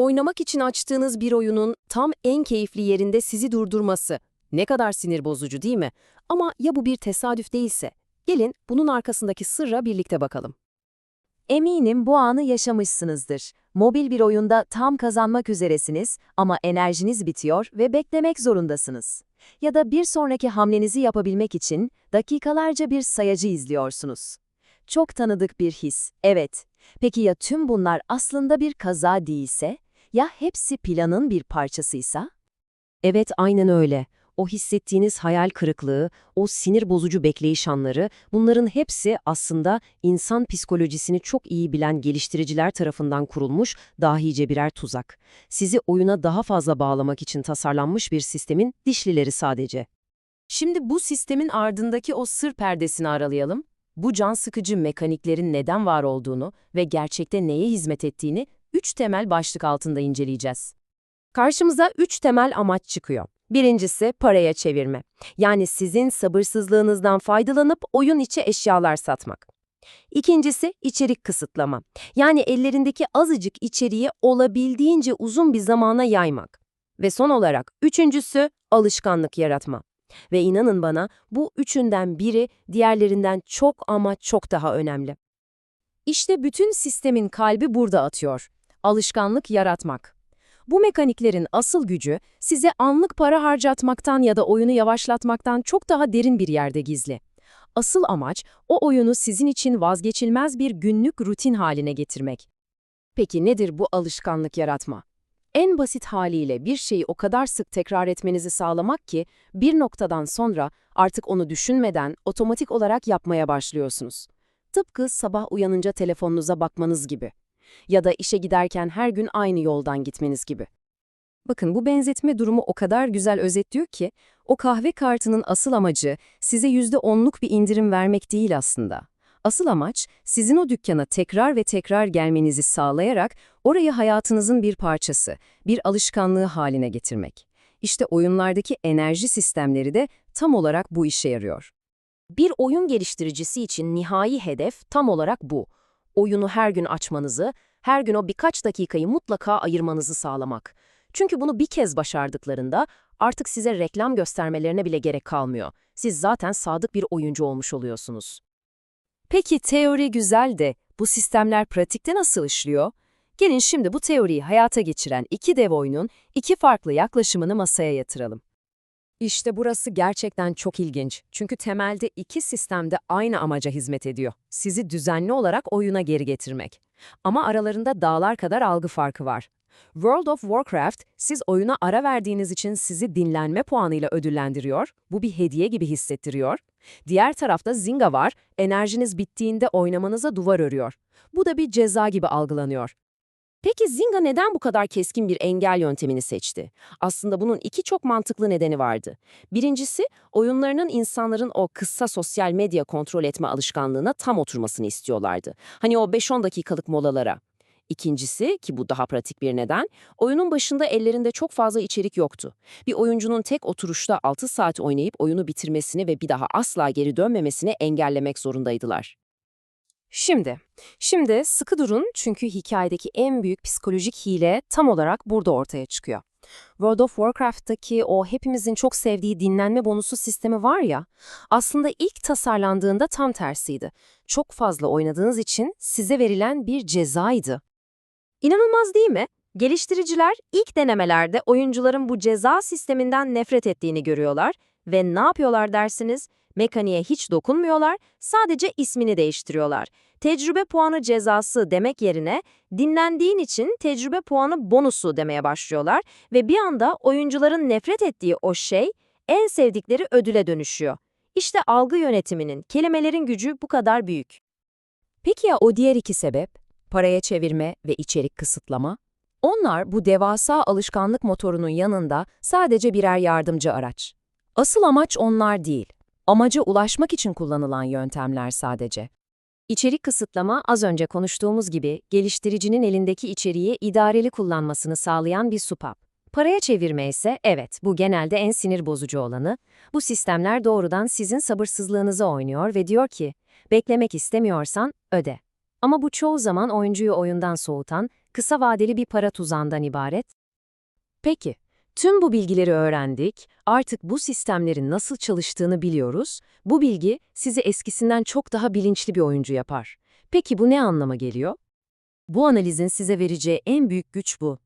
Oynamak için açtığınız bir oyunun tam en keyifli yerinde sizi durdurması. Ne kadar sinir bozucu değil mi? Ama ya bu bir tesadüf değilse? Gelin bunun arkasındaki sırra birlikte bakalım. Eminim bu anı yaşamışsınızdır. Mobil bir oyunda tam kazanmak üzeresiniz ama enerjiniz bitiyor ve beklemek zorundasınız. Ya da bir sonraki hamlenizi yapabilmek için dakikalarca bir sayacı izliyorsunuz. Çok tanıdık bir his, evet. Peki ya tüm bunlar aslında bir kaza değilse? Ya hepsi planın bir parçasıysa? Evet, aynen öyle. O hissettiğiniz hayal kırıklığı, o sinir bozucu bekleyiş anları, bunların hepsi aslında insan psikolojisini çok iyi bilen geliştiriciler tarafından kurulmuş dahice birer tuzak. Sizi oyuna daha fazla bağlamak için tasarlanmış bir sistemin dişlileri sadece. Şimdi bu sistemin ardındaki o sır perdesini aralayalım. Bu can sıkıcı mekaniklerin neden var olduğunu ve gerçekte neye hizmet ettiğini üç temel başlık altında inceleyeceğiz. Karşımıza üç temel amaç çıkıyor. Birincisi paraya çevirme. Yani sizin sabırsızlığınızdan faydalanıp oyun içi eşyalar satmak. İkincisi içerik kısıtlama. Yani ellerindeki azıcık içeriği olabildiğince uzun bir zamana yaymak. Ve son olarak üçüncüsü alışkanlık yaratma. Ve inanın bana bu üçünden biri diğerlerinden çok ama çok daha önemli. İşte bütün sistemin kalbi burada atıyor. Alışkanlık yaratmak. Bu mekaniklerin asıl gücü size anlık para harcatmaktan ya da oyunu yavaşlatmaktan çok daha derin bir yerde gizli. Asıl amaç o oyunu sizin için vazgeçilmez bir günlük rutin haline getirmek. Peki nedir bu alışkanlık yaratma? En basit haliyle bir şeyi o kadar sık tekrar etmenizi sağlamak ki bir noktadan sonra artık onu düşünmeden otomatik olarak yapmaya başlıyorsunuz. Tıpkı sabah uyanınca telefonunuza bakmanız gibi ya da işe giderken her gün aynı yoldan gitmeniz gibi. Bakın bu benzetme durumu o kadar güzel özetliyor ki, o kahve kartının asıl amacı size %10'luk bir indirim vermek değil aslında. Asıl amaç, sizin o dükkana tekrar ve tekrar gelmenizi sağlayarak orayı hayatınızın bir parçası, bir alışkanlığı haline getirmek. İşte oyunlardaki enerji sistemleri de tam olarak bu işe yarıyor. Bir oyun geliştiricisi için nihai hedef tam olarak bu oyunu her gün açmanızı, her gün o birkaç dakikayı mutlaka ayırmanızı sağlamak. Çünkü bunu bir kez başardıklarında artık size reklam göstermelerine bile gerek kalmıyor. Siz zaten sadık bir oyuncu olmuş oluyorsunuz. Peki teori güzel de bu sistemler pratikte nasıl işliyor? Gelin şimdi bu teoriyi hayata geçiren iki dev oyunun iki farklı yaklaşımını masaya yatıralım. İşte burası gerçekten çok ilginç. Çünkü temelde iki sistem de aynı amaca hizmet ediyor. Sizi düzenli olarak oyuna geri getirmek. Ama aralarında dağlar kadar algı farkı var. World of Warcraft, siz oyuna ara verdiğiniz için sizi dinlenme puanıyla ödüllendiriyor, bu bir hediye gibi hissettiriyor. Diğer tarafta Zynga var, enerjiniz bittiğinde oynamanıza duvar örüyor. Bu da bir ceza gibi algılanıyor. Peki Zynga neden bu kadar keskin bir engel yöntemini seçti? Aslında bunun iki çok mantıklı nedeni vardı. Birincisi, oyunlarının insanların o kısa sosyal medya kontrol etme alışkanlığına tam oturmasını istiyorlardı. Hani o 5-10 dakikalık molalara. İkincisi, ki bu daha pratik bir neden, oyunun başında ellerinde çok fazla içerik yoktu. Bir oyuncunun tek oturuşta 6 saat oynayıp oyunu bitirmesini ve bir daha asla geri dönmemesini engellemek zorundaydılar. Şimdi, şimdi sıkı durun çünkü hikayedeki en büyük psikolojik hile tam olarak burada ortaya çıkıyor. World of Warcraft'taki o hepimizin çok sevdiği dinlenme bonusu sistemi var ya, aslında ilk tasarlandığında tam tersiydi. Çok fazla oynadığınız için size verilen bir cezaydı. İnanılmaz değil mi? Geliştiriciler ilk denemelerde oyuncuların bu ceza sisteminden nefret ettiğini görüyorlar ve ne yapıyorlar dersiniz? Mekaniğe hiç dokunmuyorlar, sadece ismini değiştiriyorlar. Tecrübe puanı cezası demek yerine dinlendiğin için tecrübe puanı bonusu demeye başlıyorlar ve bir anda oyuncuların nefret ettiği o şey en sevdikleri ödüle dönüşüyor. İşte algı yönetiminin, kelimelerin gücü bu kadar büyük. Peki ya o diğer iki sebep? Paraya çevirme ve içerik kısıtlama? Onlar bu devasa alışkanlık motorunun yanında sadece birer yardımcı araç. Asıl amaç onlar değil. Amaca ulaşmak için kullanılan yöntemler sadece. İçerik kısıtlama az önce konuştuğumuz gibi geliştiricinin elindeki içeriği idareli kullanmasını sağlayan bir supap. Paraya çevirme ise evet bu genelde en sinir bozucu olanı. Bu sistemler doğrudan sizin sabırsızlığınızı oynuyor ve diyor ki beklemek istemiyorsan öde. Ama bu çoğu zaman oyuncuyu oyundan soğutan, kısa vadeli bir para tuzağından ibaret. Peki, tüm bu bilgileri öğrendik, artık bu sistemlerin nasıl çalıştığını biliyoruz. Bu bilgi sizi eskisinden çok daha bilinçli bir oyuncu yapar. Peki bu ne anlama geliyor? Bu analizin size vereceği en büyük güç bu.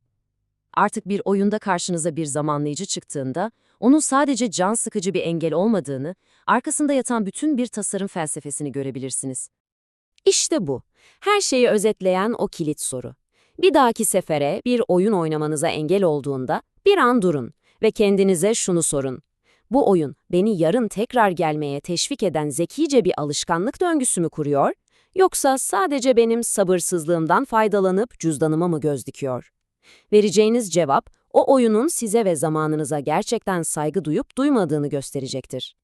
Artık bir oyunda karşınıza bir zamanlayıcı çıktığında, onun sadece can sıkıcı bir engel olmadığını, arkasında yatan bütün bir tasarım felsefesini görebilirsiniz. İşte bu. Her şeyi özetleyen o kilit soru. Bir dahaki sefere bir oyun oynamanıza engel olduğunda bir an durun ve kendinize şunu sorun. Bu oyun beni yarın tekrar gelmeye teşvik eden zekice bir alışkanlık döngüsü mü kuruyor, yoksa sadece benim sabırsızlığımdan faydalanıp cüzdanıma mı göz dikiyor? Vereceğiniz cevap, o oyunun size ve zamanınıza gerçekten saygı duyup duymadığını gösterecektir.